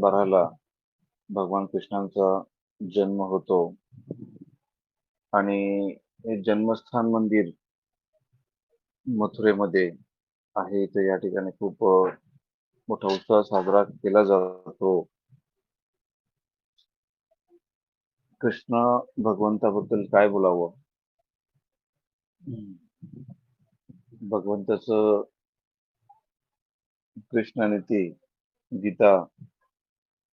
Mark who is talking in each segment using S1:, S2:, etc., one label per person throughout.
S1: बाराला भगवान कृष्णांचा जन्म होतो. आणि हे जन्मस्थान मंदिर मथुरेमध्ये आहे. तर या ठिकाणी खूप मोठा उत्साह साजरा केला जातो. कृष्ण भगवंताबद्दल काय बोलावं? भगवंताचं कृष्णाने ती गीता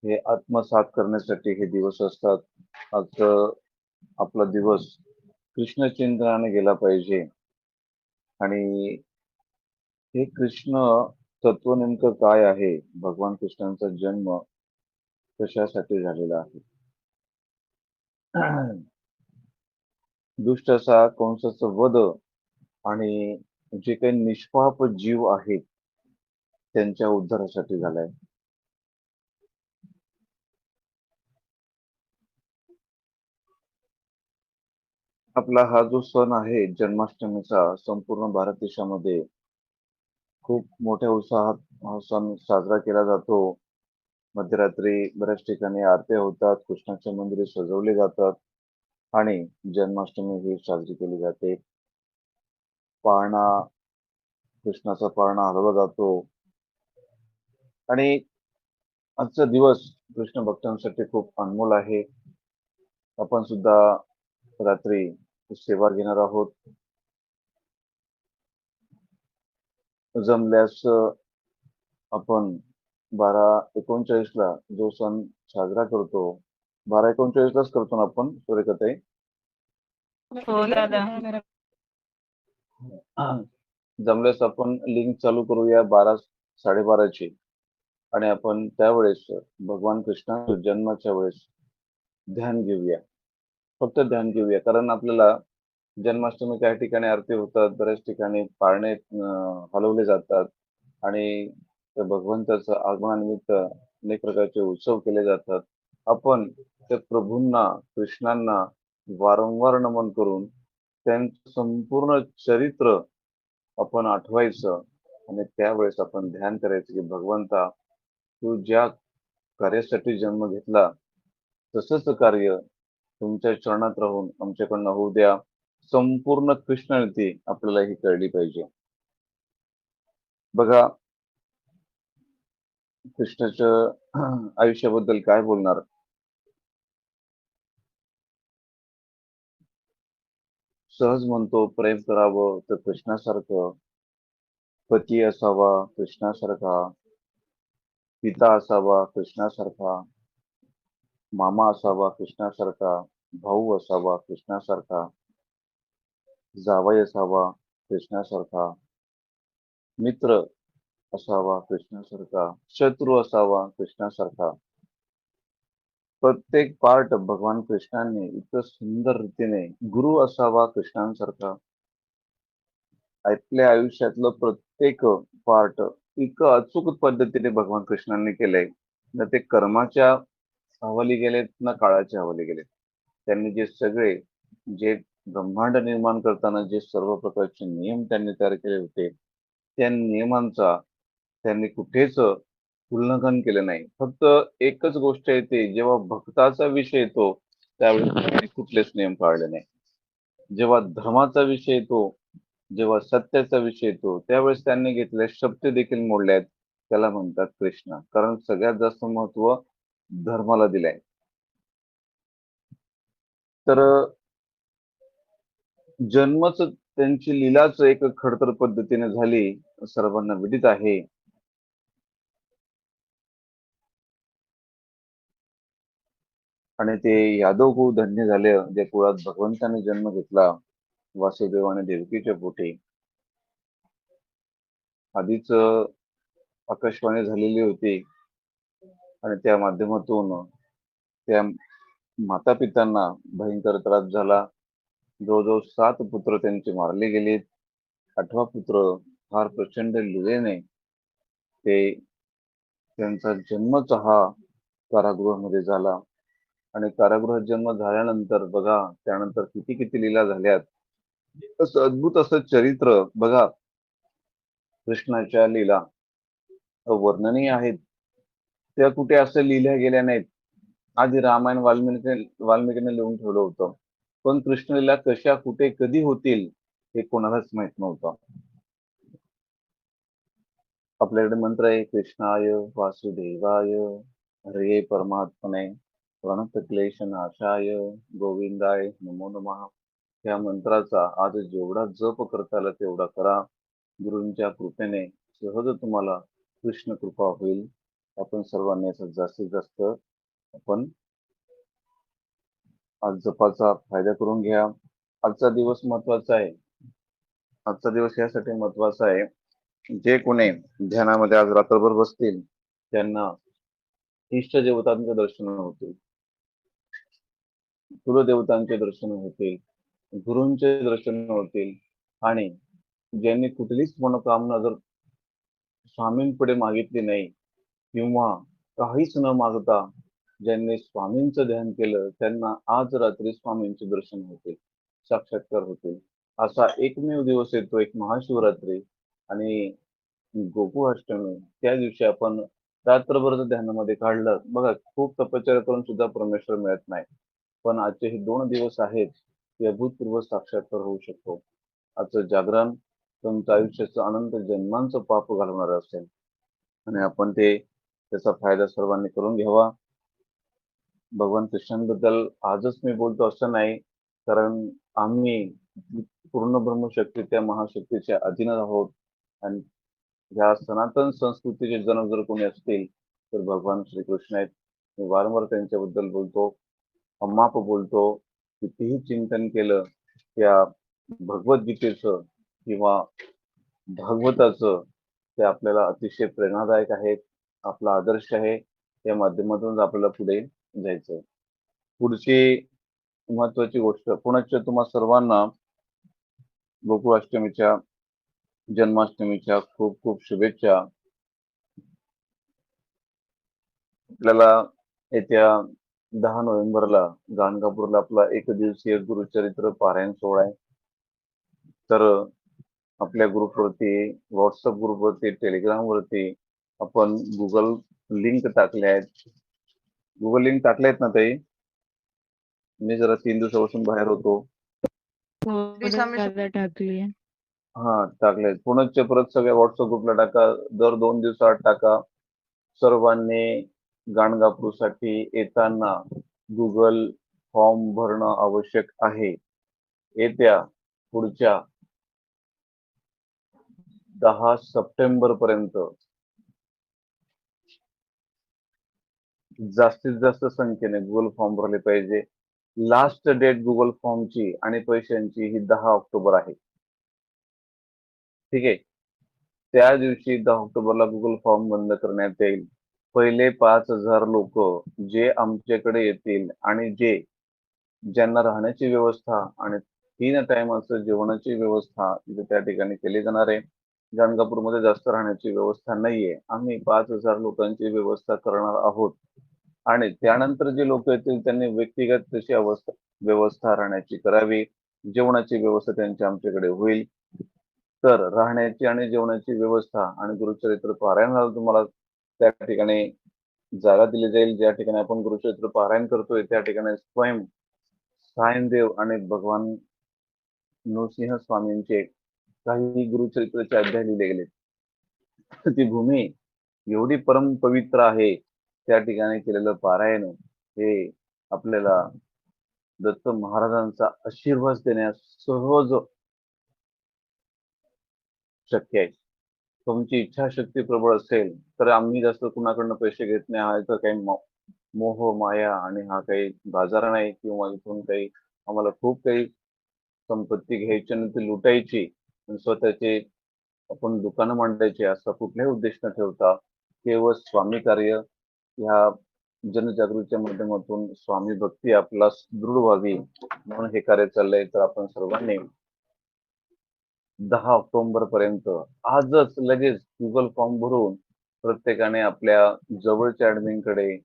S1: हे आत्मसात करण्यासाठी हे दिवस असतात. आज आपला दिवस कृष्ण चिंतनाने गेला पाहिजे. आणि हे कृष्ण तत्व नेमकं काय आहे? भगवान कृष्णांचा जन्म कशासाठी झालेला आहे? दुष्ट असा कंसाचा वध आणि जे काही निष्पाप जीव आहेत त्यांच्या उद्धारासाठी झालाय. आपला हा जो सण आहे जन्माष्टमीचा संपूर्ण भारत देशामध्ये खूप मोठ्या उत्साहात हा सण साजरा केला जातो. मध्यरात्री बऱ्याच ठिकाणी आरत्या होतात कृष्णाचे मंदिरे सजवले जातात आणि जन्माष्टमी ही साजरी केली जाते. पाळणा कृष्णाचा पाळणा हलवला जातो. आणि आजचा दिवस कृष्ण भक्तांसाठी खूप अनमोल आहे. आपण सुद्धा रात्री सेवा घेणार आहोत. जमल्यास आपण बारा एकोणचाळीस ला जो सण साजरा करतो बारा एकोणचाळीस लाच करतो ना आपण सूर्यकथे
S2: हो
S1: जमल्यास आपण लिंक चालू करूया बारा साडेबाराची. आणि आपण त्यावेळेस भगवान कृष्णाच्या जन्माच्या वेळेस ध्यान घेऊया. फक्त ध्यान घेऊया. कारण आपल्याला जन्माष्टमी काही ठिकाणी आरती होतात बऱ्याच ठिकाणी पाळणे हलवले जातात आणि त्या भगवंताचं आगमनानिमित्त अनेक प्रकारचे उत्सव केले जातात. आपण त्या प्रभूंना कृष्णांना वारंवार नमन करून त्यांचं संपूर्ण चरित्र आपण आठवायचं आणि त्यावेळेस आपण ध्यान करायचं की भगवंता तू ज्या कार्यासाठी जन्म घेतला तसंच कार्य तुमच्या चरणात राहून आमच्याकडनं होऊ द्या. संपूर्ण कृष्णनीती आपल्याला ही कळली पाहिजे. बघा कृष्णाच्या आयुष्याबद्दल काय बोलणार? सहज म्हणतो प्रेम करावं तर कृष्णासारखं. पती असावा कृष्णासारखा. पिता असावा कृष्णासारखा. मामा असावा कृष्णासारखा भाऊ असावा कृष्णासारखा जावई असावा कृष्णासारखा मित्र असावा कृष्णासारखा शत्रू असावा कृष्णासारखा. प्रत्येक पार्ट भगवान कृष्णाने इतकं सुंदर रीतीने गुरु असावा कृष्णांसारखा. आपल्या आयुष्यातलं प्रत्येक पार्ट इतकं अचूक पद्धतीने भगवान कृष्णांनी केलंय. ना ते कर्माच्या हवाली गेलेत ना काळाच्या हवाली गेलेत. त्यांनी जे सगळे जे ब्रह्मांड निर्माण करताना जे सर्व प्रकारचे नियम त्यांनी तयार केले होते त्या नियमांचा त्यांनी कुठेच उल्लंघन केलं नाही. फक्त एकच गोष्ट येते जेव्हा भक्ताचा विषय येतो त्यावेळी त्यांनी कुठलेच नियम पाळले नाही. जेव्हा धर्माचा विषय येतो जेव्हा सत्याचा विषय येतो त्यावेळेस त्यांनी घेतले शब्द देखील मोडले आहेत. त्याला म्हणतात कृष्ण. कारण सगळ्यात जास्त महत्त्व धर्माला दिलाय. तर जन्मच त्यांची लीलाच एक खडतर पद्धतीने झाली सर्वांना विदित आहे. आणि ते यादव कुळ धन्य झाले जे कुळात भगवंताने जन्म घेतला वासुदेव आणि देवकीच्या पोटी. आधीच आकाशवाणी झालेली होती. आणि त्या माध्यमातून त्या माता पित्यांना भयंकर त्रास झाला. जवळजवळ सात पुत्र त्यांचे मारले गेलेत. आठवा पुत्र फार प्रचंड लिलेने ते त्यांचा जन्मच हा कारागृहामध्ये झाला. आणि कारागृहात जन्म झाल्यानंतर बघा त्यानंतर किती किती लीला झाल्यात. असं अद्भुत असं चरित्र बघा. कृष्णाच्या लीला वर्णनीय आहेत. त्या कुठे असं लिहिल्या गेल्या नाहीत. आधी रामायण वाल्मिकीने वाल्मिकीने लिहून ठेवलं होतं. पण कृष्णलीला कशा कुठे कधी होतील हे कोणालाच माहीत नव्हतं. आपल्याकडे मंत्र आहे कृष्णाय वासुदेवाय हरे परमात्मने प्रणत क्लेश नाशाय गोविंदाय नमो नमः. या मंत्राचा आज जेवढा जप करता आला तेवढा करा. गुरूंच्या कृपेने सहज तुम्हाला कृष्ण कृपा होईल. आपण सर्वांनी याचा जास्तीत जास्त आपण आज जपाचा फायदा करून घ्या. आजचा दिवस महत्त्वाचा आहे. आजचा दिवस यासाठी महत्त्वाचा आहे जे कोणी ध्यानामध्ये आज रात्रभर बसतील त्यांना इष्ट देवतांचे दर्शन होतील कुलदेवतांचे दर्शन होतील गुरूंचे दर्शन होतील. आणि ज्यांनी कुठलीच मनोकामना जर स्वामींपुढे मागितली नाही किंवा काहीच न मागता ज्यांनी स्वामींचं ध्यान केलं त्यांना आज रात्री स्वामींचे दर्शन होतील साक्षात्कार होतील असा एकमेव दिवस येतो एक महाशिवरात्री. आणि गोकुळाष्टमी त्या दिवशी आपण रात्रभर ध्यानामध्ये काढलं बघा खूप तपश्चर्या करून सुद्धा परमेश्वर मिळत नाही. पण आजचे हे दोन दिवस आहेत ते अभूतपूर्व साक्षात्कार होऊ शकतो. आजचं जागरण तुमचं आयुष्याचं अनंत जन्मांचं पाप घालवणार असेल. आणि आपण ते त्याचा फायदा सर्वांनी करून घ्यावा. भगवान कृष्णांबद्दल आजच मी बोलतो असं नाही कारण आम्ही पूर्ण ब्रह्मशक्ती त्या महाशक्तीच्या अधीन आहोत. आणि ह्या सनातन संस्कृतीचे जनक जर कोणी असतील तर भगवान श्रीकृष्ण आहेत. मी वारंवार त्यांच्याबद्दल बोलतो अमाप बोलतो कितीही चिंतन केलं त्या भगवद्गीतेचं किंवा भागवताचं ते आपल्याला अतिशय प्रेरणादायक आहेत. आपला आदर्श आहे त्या माध्यमातून आपल्याला पुढे जायचं पुढची महत्वाची गोष्ट पुनश्च तुम्हा सर्वांना गोकुळाष्टमीच्या जन्माष्टमीच्या खूप खूप शुभेच्छा. आपल्याला येत्या दहा नोव्हेंबरला गाणगापूरला आपला एक दिवसीय गुरुचरित्र पारायण सोहळा आहे. तर आपल्या ग्रुपवरती व्हॉट्सअप ग्रुपवरती टेलिग्राम वरती आपण गुगल लिंक टाकले आहेत. गुगल लिंक टाकले आहेत ना ताई? मी जरा तीन दिवसापासून बाहेर होतो.
S2: हो टाकली
S1: हा टाकले पुनश्च परत सगळ्या व्हॉट्सअप ग्रुपला टाका. दर दोन दिवसात टाका. सर्वांनी गाणगापूरसाठी येताना गुगल फॉर्म भरणं आवश्यक आहे. येत्या पुढच्या दहा सप्टेंबर पर्यंत जास्तीत जास्त संख्येने गुगल फॉर्म भरले पाहिजे. लास्ट डेट गुगल फॉर्मची आणि पैशांची ही दहा ऑक्टोबर आहे. ठीक आहे? त्या दिवशी दहा ऑक्टोबरला गुगल फॉर्म बंद करण्यात येईल. पहिले पाच हजार लोक जे आमच्याकडे येतील आणि जे ज्यांना राहण्याची व्यवस्था आणि तीन टायमाचं जेवणाची व्यवस्था इथे त्या ठिकाणी केली जाणार आहे. गाणगापूरमध्ये जास्त राहण्याची व्यवस्था नाहीये. आम्ही पाच हजार लोकांची व्यवस्था करणार आहोत. आणि त्यानंतर जे लोक येतील त्यांनी व्यक्तिगत तशी अवस्था व्यवस्था राहण्याची करावी. जेवणाची व्यवस्था त्यांची आमच्याकडे होईल. तर राहण्याची आणि जेवणाची व्यवस्था आणि गुरुचरित्र पारायणाला तुम्हाला त्या ठिकाणी जागा दिली जाईल. ज्या ठिकाणी आपण गुरुचरित्र पारायण करतोय त्या ठिकाणी स्वयं सायनदेव आणि भगवान नृसिंह स्वामींचे काही गुरुचरित्राचे अध्याय लिहिले गेले ती भूमी एवढी परम पवित्र आहे त्या ठिकाणी केलेलं पारायण हे आपल्याला दत्त महाराजांचा आशीर्वाद देण्यास सहज शक्य आहे. तुमची इच्छाशक्ती प्रबळ असेल तर आम्ही जास्त कुणाकडनं पैसे घेत नाही हा इथं काही मोह माया आणि हा काही बाजार नाही किंवा इथून काही आम्हाला खूप काही संपत्ती घ्यायची आणि ती लुटायची. स्वतःचे आपण दुकानं मांडायची असं कुठलाही उद्देश न ठेवता केवळ स्वामी कार्य ह्या जनजागृतीच्या माध्यमातून स्वामी भक्ती आपला दृढ व्हावी म्हणून हे कार्य चाललंय तर आपण सर्वांनी दहा ऑक्टोबर पर्यंत आजच लगेच गुगल फॉर्म भरून प्रत्येकाने आपल्या जवळच्या ऍडमिनकडे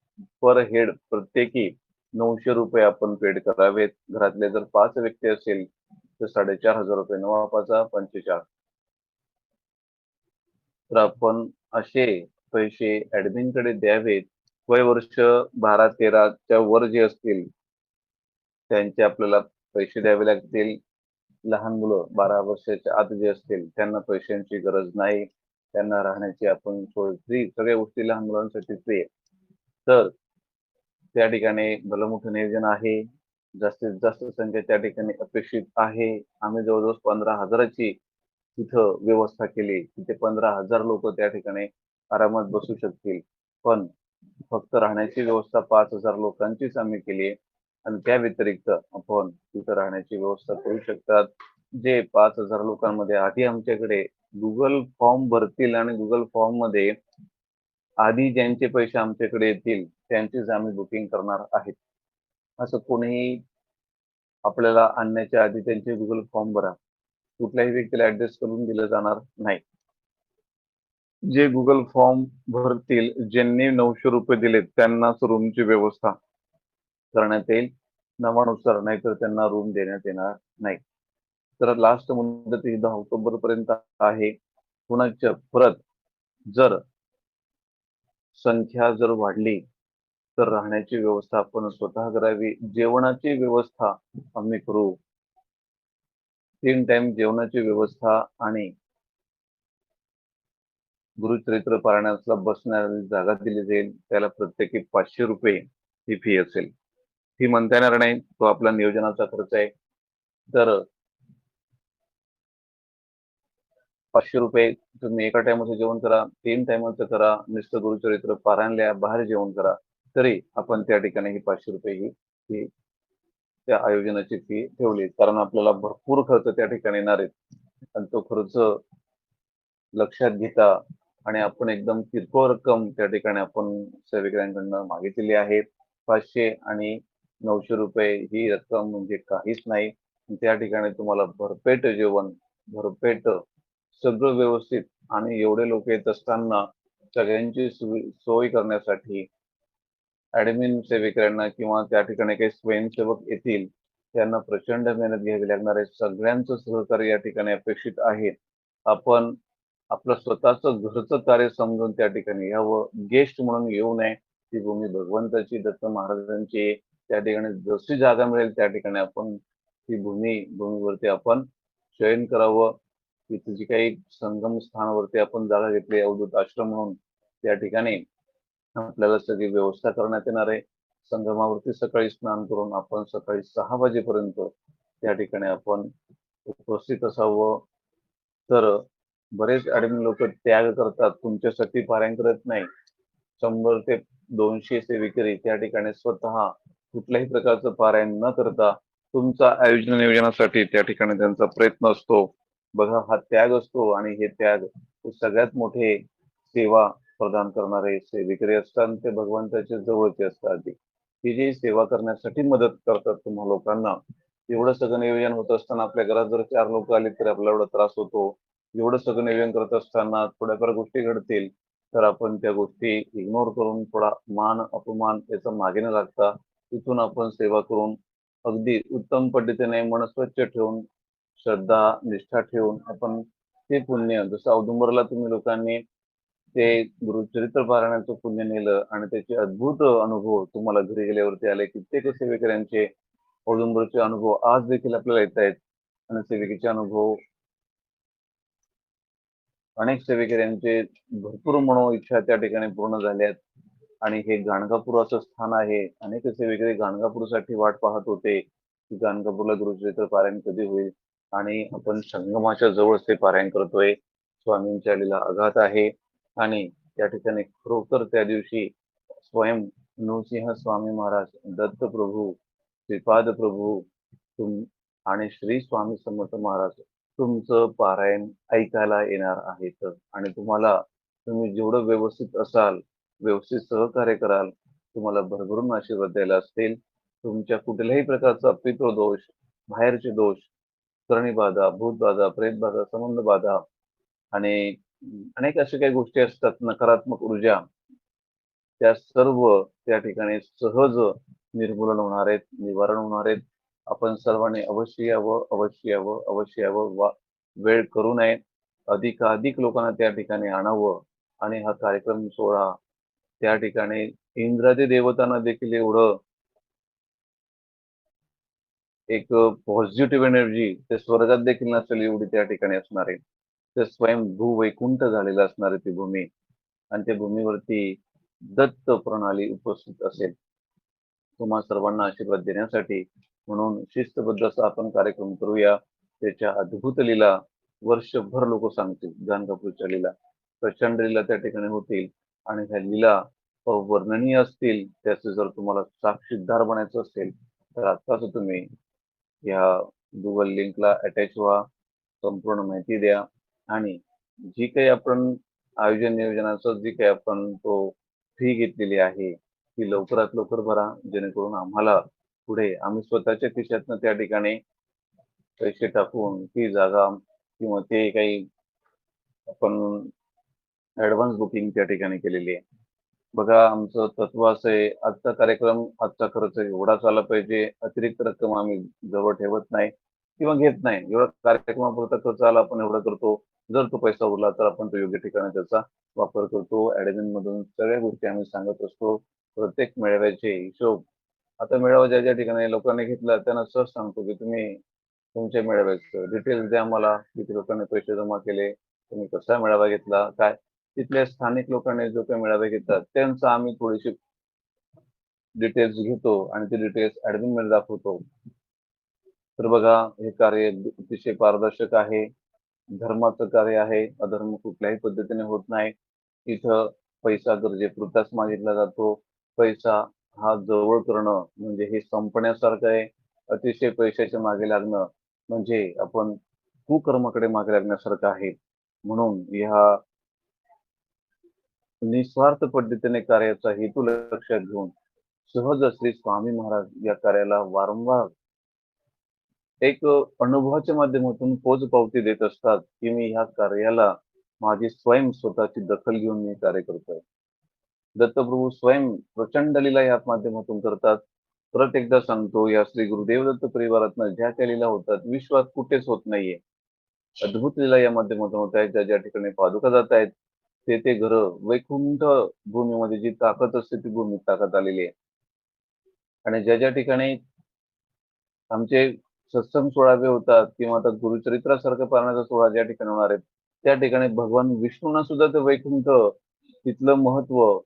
S1: पर हेड प्रत्येकी नऊशे रुपये आपण पेड करावेत. घरातले जर पाच व्यक्ती असेल तर साडेचार हजार रुपये नवा पाचा पंचेचाळ तर आपण असे पैसे ऍडमिनकडे द्यावेत. वय वर्ष बारा तेराच्या वर जे असतील त्यांचे आपल्याला पैसे द्यावे लागतील. लहान मुलं बारा वर्षाच्या आत जे असतील त्यांना पैशांची गरज नाही. त्यांना राहण्याची आपण सोय फ्री सगळ्या गोष्टी लहान मुलांसाठी फ्री आहे तर त्या ठिकाणी भलं मोठं नियोजन आहे. जास्तीत जास्त संख्या त्या ठिकाणी अपेक्षित आहे. आम्ही जवळजवळ पंधरा हजाराची तिथं व्यवस्था केली. तिथे पंधरा हजार लोक त्या ठिकाणी आरामात बसू शकतील. पण फक्त राहण्याची व्यवस्था पाच हजार लोकांचीच आम्ही केली आहे. आणि त्या व्यतिरिक्त आपण तिथं राहण्याची व्यवस्था करू शकतात. जे पाच हजार लोकांमध्ये आधी आमच्याकडे गुगल फॉर्म भरतील आणि गुगल फॉर्ममध्ये आधी ज्यांचे पैसे आमच्याकडे येतील त्यांचीच आम्ही बुकिंग करणार आहेत. असं कोणीही आपल्याला आणण्याच्या आधी त्यांचे गुगल फॉर्म भरा. कुठल्याही व्यक्तीला ऍडजस्ट करून दिलं जाणार नाही. जे गुगल फॉर्म भरतील ज्यांनी नऊशे रुपये दिलेत त्यांनाच रूमची व्यवस्था करण्यात येईल. नावानुसार नाहीतर त्यांना रूम देण्यात येणार नाही. तर लास्ट मुदत ही दहा ऑक्टोबर पर्यंत आहे. पुन्हा परत जर संख्या जर वाढली तर राहण्याची व्यवस्था आपण स्वतः करावी. जेवणाची व्यवस्था आम्ही करू. तीन टाइम जेवणाची व्यवस्था आणि गुरुचरित्र पारायणाला बसण्याची जागा दिली जाईल. त्याला प्रत्येकी पाचशे रुपये ही फी असेल. फी म्हणता येणार नाही. तो आपला नियोजनाचा खर्च आहे. तर पाचशे रुपये तुम्ही एका टायमाचं जेवण करा. तीन टायमाचं करा. नुसतं गुरुचरित्र पारायणल्या बाहेर जेवण करा. तरी आपण त्या ठिकाणी ही पाचशे रुपये ही फी त्या आयोजनाची फी ठेवली. कारण आपल्याला भरपूर खर्च त्या ठिकाणी येणार आहेत. आणि तो खर्च लक्षात घेता आणि आपण एकदम किरकोळ रक्कम त्या ठिकाणी आपण सेविकांकडनं मागितलेली आहे. पाचशे आणि नऊशे रुपये ही रक्कम म्हणजे काहीच नाही. त्या ठिकाणी तुम्हाला भरपेट जेवण भरपेट सगळं व्यवस्थित आणि एवढे लोक येत असताना सगळ्यांची सोय करण्यासाठी ऍडमिन सेविकांना किंवा त्या ठिकाणी काही स्वयंसेवक येतील त्यांना प्रचंड मेहनत घ्यावी लागणार आहे. सगळ्यांचं सहकार्य या ठिकाणी अपेक्षित आहे. आपण आपलं स्वतःच घरचं कार्य समजून त्या ठिकाणी यावं. गेस्ट म्हणून येऊ नये ती भूमी भगवंताची दत्त महाराजांची. त्या ठिकाणी जशी जागा मिळेल त्या ठिकाणी आपण ती भूमी भूमीवरती आपण चयन करावं. तिथे जी काही संगम स्थानावरती आपण जागा घेतली अवधूत आश्रम म्हणून त्या ठिकाणी आपल्याला सगळी व्यवस्था करण्यात येणार आहे. संगमावरती सकाळी स्नान करून आपण सकाळी सहा वाजेपर्यंत त्या ठिकाणी आपण उपस्थित असावं. तर बरेच ऍडमिन लोक त्याग करतात तुमच्यासाठी पारायण करत नाही. शंभर ते दोनशे सेविकरी त्या ठिकाणी स्वतः कुठल्याही प्रकारचं पारायण न करता तुमचा आयोजन नियोजनासाठी त्या ठिकाणी त्यांचा प्रयत्न असतो. बघा हा त्याग असतो आणि हे त्याग सगळ्यात मोठे सेवा प्रदान करणारे सेविकरी असतात ते भगवंताच्या जवळचे असतात ही जी सेवा करण्यासाठी मदत करतात तुम्हा लोकांना एवढं सगळं नियोजन होत असताना आपल्या घरात जर चार लोक आले तर आपल्याला एवढा त्रास होतो. एवढं सगळं नियोजन करत असताना थोड्याफार गोष्टी घडतील तर आपण त्या गोष्टी इग्नोर करून थोडा मान अपमान याचा मागे न लागता तिथून आपण सेवा करून अगदी उत्तम पद्धतीने मन स्वच्छ ठेवून श्रद्धा निष्ठा ठेवून आपण ते पुण्य जसं औदुंबरला तुम्ही लोकांनी ते गुरुचरित्र पारायणाचं पुण्य नेलं आणि त्याचे अद्भुत अनुभव तुम्हाला घरी गेल्यावरती आले कित्येक सेवेकऱ्यांचे औदुंबरचे अनुभव आज देखील आपल्याला येत आहेत. आणि सेविकेचे अनुभव अनेक सेवेकऱ्यांचे भरपूर मनो इच्छा त्या ठिकाणी पूर्ण झाल्या आहेत आणि हे गाणगापूर असं स्थान आहे. अनेक सेवेकरी गाणगापूरसाठी वाट पाहत होते की गाणगापूरला गुरुचरित्र पारायण कधी होईल? आणि आपण संगमाच्या जवळच ते पारायण करतोय. स्वामींच्या लीला आघात आहे. आणि त्या ठिकाणी खरोखर त्या दिवशी स्वयं नृसिंह स्वामी महाराज दत्त प्रभू श्रीपाद प्रभू तुम आणि श्री स्वामी समर्थ महाराज तुमचं पारायण ऐकायला येणार आहेत. आणि तुम्हाला तुम्ही जेवढं व्यवस्थित असाल व्यवस्थित सहकार्य कराल तुम्हाला भरभरून आशीर्वाद द्यायला असतील. तुमच्या कुठल्याही प्रकारचा पितृदोष बाहेरचे दोष करणीबाधा भूतबाधा प्रेतबाधा संबंध बाधा आणि अनेक अशा काही गोष्टी असतात नकारात्मक ऊर्जा. त्या सर्व त्या ठिकाणी सहज निर्मूलन होणार आहेत निवारण होणार. आहेत आपण सर्वांनी अवश्य यावं अवश्य यावं अवश्य यावं. वा वेळ करू नये. अधिकाधिक लोकांना त्या ठिकाणी आणावं. आणि हा कार्यक्रम सोहळा त्या ठिकाणी इंद्रादी देवतांना देखील एवढं एक पॉझिटिव्ह एनर्जी ते स्वर्गात देखील नसेल एवढी त्या ठिकाणी असणार. आहे ते स्वयं भूवैकुंठ झालेलं असणार ती भूमी आणि त्या भूमीवरती दत्त प्रणाली उपस्थित असेल. तुम्हा सर्वांना आशीर्वाद देण्यासाठी म्हणून शिस्तबद्ध असा आपण कार्यक्रम करूया. त्याच्या अद्भुत लीला वर्षभर लोक सांगतील. जानकापूरच्या लीला प्रचंड लीला त्या ठिकाणी होतील आणि ह्या लीला वर्णनीय असतील त्याचे जर तुम्हाला साक्षीदार बनायचं असेल तर आत्ताच तुम्ही या गुगल लिंकला अटॅच व्हा. संपूर्ण माहिती द्या. आणि जी काही आपण आयोजन नियोजनाचं जी काही आपण तो फी घेतलेली आहे ती लवकरात लवकर भरा जेणेकरून आम्हाला पुढे आम्ही स्वतःच्या खिशातनं त्या ठिकाणी पैसे टाकून ती जागा किंवा ते काही आपण ऍडव्हान्स बुकिंग त्या ठिकाणी केलेली आहे. बघा आमचं तत्व असं आहे आजचा कार्यक्रम आजचा खर्च एवढाच आला पाहिजे अतिरिक्त रक्कम आम्ही जवळ ठेवत नाही किंवा घेत नाही. एवढा कार्यक्रमापुरता खर्च आला आपण एवढा करतो. जर तो पैसा उरला तर आपण तो योग्य ठिकाणी त्याचा वापर करतो. ऍडमिन मधून सगळ्या गोष्टी आम्ही सांगत असतो. प्रत्येक मेळाव्याचे हिशोब आता मेळावा ज्या ज्या ठिकाणी लोकांनी घेतला त्यांना सहज सांगतो की तुम्ही तुमच्या मेळाव्याचं डिटेल्स द्या मला. किती लोकांनी पैसे जमा केले. तुम्ही कसा मेळावा घेतला? काय? तिथल्या स्थानिक लोकांनी जो काही मेळावे घेतात त्यांचा आम्ही थोडीशी डिटेल्स घेतो आणि ते डिटेल्स ऍडमिनमध्ये दाखवतो. तर बघा हे कार्य अतिशय पारदर्शक आहे. धर्माचं कार्य आहे अधर्म कुठल्याही पद्धतीने होत नाही. इथं पैसा गरजेपुरताच मागितला जातो. पैसा हा जवळ करणं म्हणजे हे संपण्यासारखं आहे. अतिशय पैशाच्या मागे लागणं म्हणजे आपण कुकर्माकडे मागे लागण्यासारखं आहे. म्हणून ह्या निस्वार्थ पद्धतीने कार्याचा हेतू लक्षात घेऊन सहज श्री स्वामी महाराज या कार्याला वारंवार एक अनुभवाच्या माध्यमातून पोच पावती देत असतात की मी ह्या कार्याला माझी स्वयं स्वतःची दखल घेऊन मी कार्य करतोय. दत्तप्रभू स्वयं प्रचंड लीला या माध्यमातून करतात. परत एकदा सांगतो या श्री गुरुदेव दत्त परिवारातनं ज्या त्या लीला होतात विश्वात कुठेच होत नाहीये. अद्भुत लिला या माध्यमातून होत आहेत ज्या ज्या ठिकाणी पादुका जात आहेत ते ते घर वैकुंठ भूमीमध्ये जी ताकद असते ती भूमी ताकद आलेली आहे. आणि ज्या ज्या ठिकाणी आमचे सत्संग सोहळावे होतात किंवा आता गुरुचरित्रासारखं पाहण्याचा सोहळा ज्या ठिकाणी होणार आहेत त्या ठिकाणी भगवान विष्णूंना सुद्धा ते वैकुंठ तिथलं महत्त्व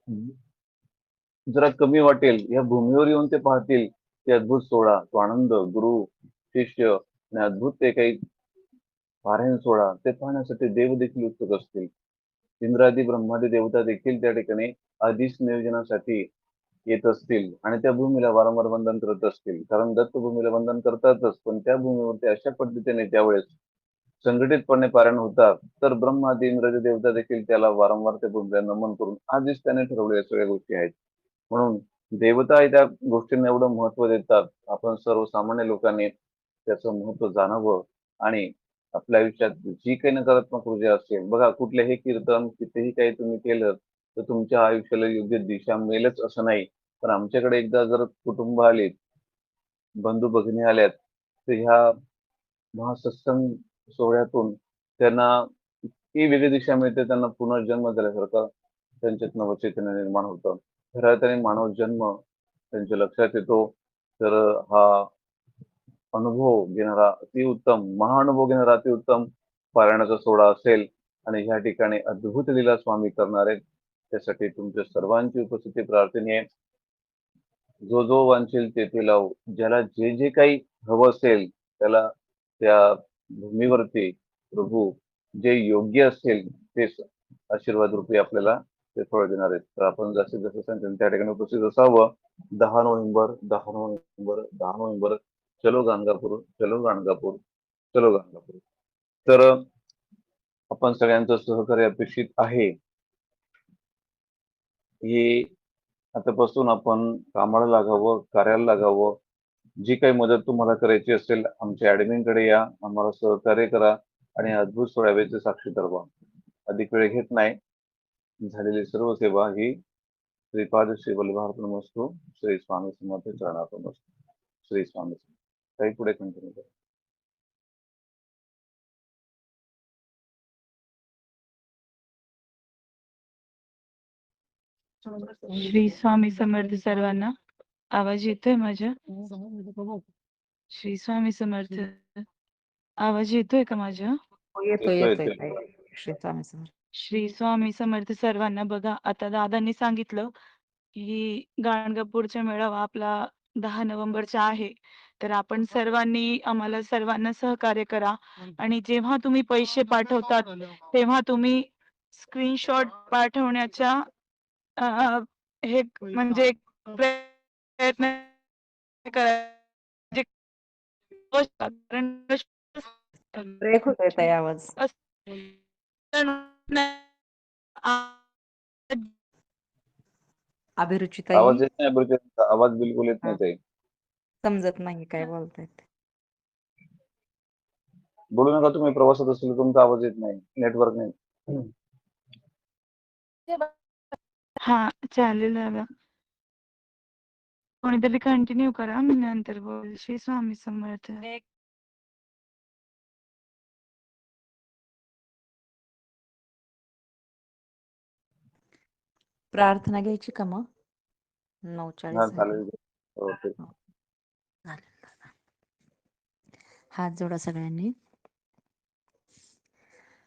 S1: जरा कमी वाटेल. या भूमीवर येऊन ते पाहतील. ते अद्भुत सोहळा तो आनंद गुरु शिष्य आणि अद्भुत ते काही पारायण सोहळा ते पाहण्यासाठी देव देखील उत्सुक असतील. इंद्रादी ब्रह्मादी देवता देखील त्या ठिकाणी आधीच नियोजनासाठी येत असतील आणि त्या भूमीला वारंवार वंदन करत असतील. कारण दत्त भूमीला वंदन करतातच पण त्या भूमीवरती अशा पद्धतीने त्यावेळेस संघटितपणे पारायण होतात तर ब्रह्मादी इंद्रज देवता देखील त्याला वारंवार त्या भूमीला नमन करून आधीच त्याने ठरवलेल्या सगळ्या गोष्टी आहेत. म्हणून देवता त्या गोष्टींना एवढं महत्त्व देतात. आपण सर्वसामान्य लोकांनी त्याचं महत्त्व जाणावं आणि आपल्या आयुष्यात जी काही नकारात्मक ऊर्जा असेल बघा कुठलेही कीर्तन कितीही काही तुम्ही केलं तर तुमच्या आयुष्याला योग्य दिशा मिळेलच असं नाही. पण आमच्याकडे एकदा जर कुटुंब आले बंधू भगिनी आल्यात तर ह्या महासत्संग सोहळ्यातून त्यांना इतकी वेगळी दिशा मिळते त्यांना पुनर्जन्म झाल्यासारखा त्यांच्यात नवचैतन्य निर्माण होतं. खऱ्या मानव जन्म त्यांच्या लक्षात येतो. तर हा अनुभव घेणारा अतिउत्तम महाअनुभव घेणारा अतिउत्तम पारायणाचा सोहळा असेल. आणि ह्या ठिकाणी अद्भुत लीला स्वामी करणार आहेत त्यासाठी तुमच्या सर्वांची उपस्थिती प्रार्थनीय जो जो वांचेल ते ते लावू. ज्याला जे जे काही हवं असेल त्याला त्या भूमीवरती प्रभू जे योग्य असेल तेच आशीर्वाद रूपी आपल्याला ते फळ देणार आहेत. तर आपण जास्तीत जास्त संख्येने त्या ठिकाणी उपस्थित असावं. दहा नोव्हेंबर दहा नोव्हेंबर दहा नोव्हेंबर. चलो गाणगापूर चलो गाणगापूर चलो गाणगापूर. तर आपण सगळ्यांचं सहकार्य अपेक्षित आहे. हे आतापासून आपण कामाला लागावं कार्याला लागावं जी काही मदत तुम्हाला करायची असेल आमच्या ऍडमिनकडे या आम्हाला सहकार्य करा आणि अद्भुत सोळाव्याचे साक्षी ठरवा. अधिक वेळ घेत नाही. झालेली सर्व सेवा ही श्रीपाद श्री वल्लभार्पण वस्तू श्री स्वामी समर्थ चरणार्पण वस्तू श्री स्वामी काही पुढे कंटिन्यू करा.
S2: श्री स्वामी समर्थ सर्वांना आवाज येतोय माझ्या श्री स्वामी समर्थ आवाज येतोय का माझ्या
S3: हो, येतोय
S1: येतोय,
S3: येतोय
S1: येतोय.
S3: ताई. श्री स्वामी समर्थ.
S2: श्री स्वामी समर्थ सर्वांना बघा आता दादांनी सांगितलं की गाणगापूरचा मेळावा आपला दहा नोव्हेंबरचा आहे तर आपण सर्वांनी आम्हाला सर्वांना सहकार्य करा आणि जेव्हा तुम्ही पैसे पाठवतात तेव्हा तुम्ही स्क्रीनशॉट पाठवण्याच्या अं, हे म्हणजे एक प्रयत्न करा जे कारण
S3: ब्रेक होतोय ताई आवाज. अभिरुची
S1: आवाज
S3: ताई
S1: येत नाही आवाज बिलकुल येत नाही ताई.
S3: समजत नाही काय बोलतायत.
S1: बोलू नका तुम्ही प्रवासात असेल तुमचा आवाज येत नाही नेटवर्क नाही.
S2: हा चालेल दादा. कोणीतरी कंटिन्यू करा मी नंतर बोल श्री स्वामी समर्थ.
S3: प्रार्थना घ्यायची का मग? नऊ
S1: हा
S3: चाळीस
S1: चालेल. ठीक.
S3: चालेल दादा. हात जोडा सगळ्यांनी.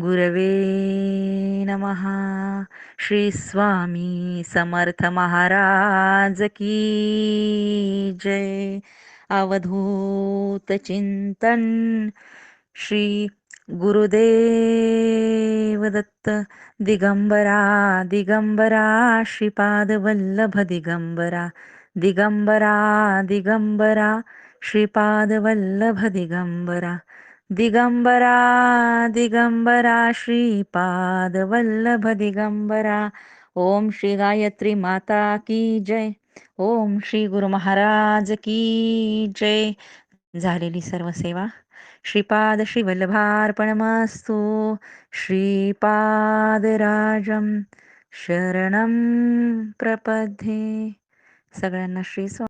S3: गुरवे नमः। श्री स्वामी समर्थ महाराज की जय। अवधूत चिंतन। श्री गुरुदेव दत्त दिगंबरा दिगंबरा श्रीपाद वल्लभ दिगंबरा दिगंबरा दिगंबरा श्रीपाद वल्लभ दिगंबरा। दिगंबरा दिगंबरा श्रीपाद वल्लभ दिगंबरा। ओम श्री गायत्री माता की जय। ओम श्री गुरु महाराज की जय। झालेली सर्व सेवा श्रीपाद श्रीवल्लभार्पणमस्तु। श्रीपादराजं शरणं प्रपद्ये। सगळ्यांना श्री स्वा